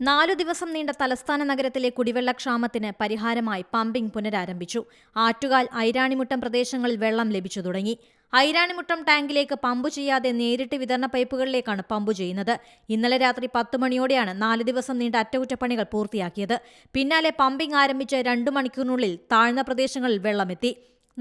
നാലു ദിവസം നീണ്ട തലസ്ഥാന നഗരത്തിലെ കുടിവെള്ളക്ഷാമത്തിന് പരിഹാരമായി പമ്പിംഗ് പുനരാരംഭിച്ചു. ആറ്റുകാൽ ഐരാണിമുട്ടം പ്രദേശങ്ങളിൽ വെള്ളം ലഭിച്ചു തുടങ്ങി. ഐരാണിമുട്ടം ടാങ്കിലേക്ക് പമ്പ് ചെയ്യാതെ നേരിട്ട് വിതരണ പൈപ്പുകളിലേക്കാണ് പമ്പ് ചെയ്യുന്നത്. ഇന്നലെ രാത്രി പത്ത് മണിയോടെയാണ് നാല് ദിവസം നീണ്ട അറ്റകുറ്റപ്പണികൾ പൂർത്തിയാക്കിയത്. പിന്നാലെ പമ്പിംഗ് ആരംഭിച്ച് രണ്ടു മണിക്കൂറിനുള്ളിൽ താഴ്ന്ന പ്രദേശങ്ങളിൽ വെള്ളമെത്തി.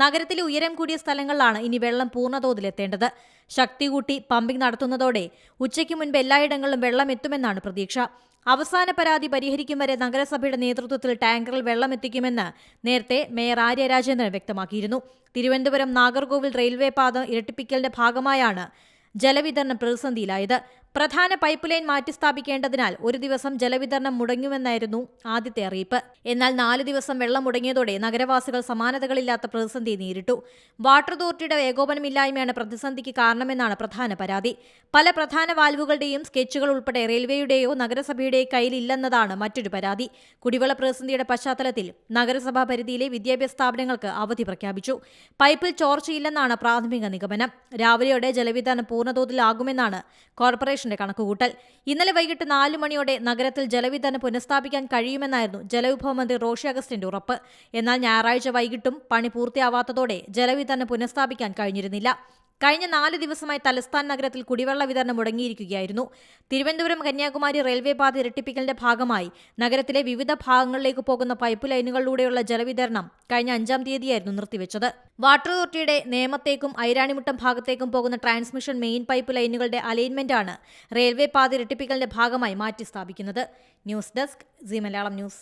നഗരത്തിലെ ഉയരം കൂടിയ സ്ഥലങ്ങളിലാണ് ഇനി വെള്ളം പൂർണതോതിലെത്തേണ്ടത്. ശക്തി കൂട്ടി പമ്പിംഗ് നടത്തുന്നതോടെ ഉച്ചയ്ക്ക് മുൻപ് എല്ലായിടങ്ങളിലും വെള്ളം എത്തുമെന്നാണ് പ്രതീക്ഷ. അവസാന പരാതി പരിഹരിക്കും വരെ നഗരസഭയുടെ നേതൃത്വത്തിൽ ടാങ്കറിൽ വെള്ളം എത്തിക്കുമെന്ന് നേരത്തെ മേയർ ആര്യ രാജേന്ദ്രൻ വ്യക്തമാക്കിയിരുന്നു. തിരുവനന്തപുരം നാഗർകോവിൽ റെയിൽവേ പാത ഇരട്ടിപ്പിക്കലിന്റെ ഭാഗമായാണ് ജലവിതരണം പ്രതിസന്ധിയിലായത്. പ്രധാന പൈപ്പ് ലൈൻ മാറ്റിസ്ഥാപിക്കേണ്ടതിനാൽ ഒരു ദിവസം ജലവിതരണം മുടങ്ങുമെന്നായിരുന്നു ആദ്യത്തെ അറിയിപ്പ്. എന്നാൽ നാല് ദിവസം വെള്ളം മുടങ്ങിയതോടെ നഗരവാസികൾ സമാനതകളില്ലാത്ത പ്രതിസന്ധി നേരിട്ടു. വാട്ടർ അതോറിറ്റിയുടെ ഏകോപനമില്ലായ്മയാണ് പ്രതിസന്ധിക്ക് കാരണമെന്നാണ് പ്രധാന പരാതി. പല പ്രധാന വാൽവുകളുടെയും സ്കെച്ചുകൾ ഉൾപ്പെടെ റെയിൽവേയുടെയോ നഗരസഭയുടെയോ കയ്യിലില്ലെന്നതാണ് മറ്റൊരു പരാതി. കുടിവെള്ള പ്രതിസന്ധിയുടെ പശ്ചാത്തലത്തിൽ നഗരസഭാ പരിധിയിലെ വിദ്യാഭ്യാസ സ്ഥാപനങ്ങൾക്ക് അവധി പ്രഖ്യാപിച്ചു. പൈപ്പിൽ ചോർച്ചയില്ലെന്നാണ് പ്രാഥമിക നിഗമനം. രാവിലെയോടെ ജലവിതരണം പൂർണതോതിലാകുമെന്നാണ് കോർപ്പറേഷന്റെ കണക്കുകൂട്ടൽ ഇന്നലെ വൈകിട്ട് നാല് മണിയോടെ നഗരത്തിൽ ജലവിതരണം പുനഃസ്ഥാപിക്കാൻ കഴിയുമെന്നായിരുന്നു ജലവിഭവ മന്ത്രി റോഷി അഗസ്റ്റിന്റെ ഉറപ്പ്. എന്നാൽ ഞായറാഴ്ച വൈകിട്ടും പണി പൂർത്തിയാവാത്തതോടെ ജലവിതരണം പുനഃസ്ഥാപിക്കാൻ കഴിഞ്ഞിരുന്നില്ല. കഴിഞ്ഞ നാല് ദിവസമായി തലസ്ഥാന നഗരത്തിൽ കുടിവെള്ള വിതരണം മുടങ്ങിയിരിക്കുകയായിരുന്നു. തിരുവനന്തപുരം കന്യാകുമാരി റെയിൽവേ പാത ഇരട്ടിപ്പിക്കലിന്റെ ഭാഗമായി നഗരത്തിലെ വിവിധ ഭാഗങ്ങളിലേക്ക് പോകുന്ന പൈപ്പ് ലൈനുകളിലൂടെയുള്ള ജലവിതരണം കഴിഞ്ഞ അഞ്ചാം തീയതിയായിരുന്നു നിർത്തിവെച്ചത്. വാട്ടർ അതോറിറ്റിയുടെ നേമത്തേക്കും ഐരാണിമുട്ടം ഭാഗത്തേക്കും പോകുന്ന ട്രാൻസ്മിഷൻ മെയിൻ പൈപ്പ് ലൈനുകളുടെ അലൈൻമെന്റാണ് റെയിൽവേ പാത ഇരട്ടിപ്പിക്കലിന്റെ ഭാഗമായി മാറ്റി സ്ഥാപിക്കുന്നത് news desk C Malayalam news.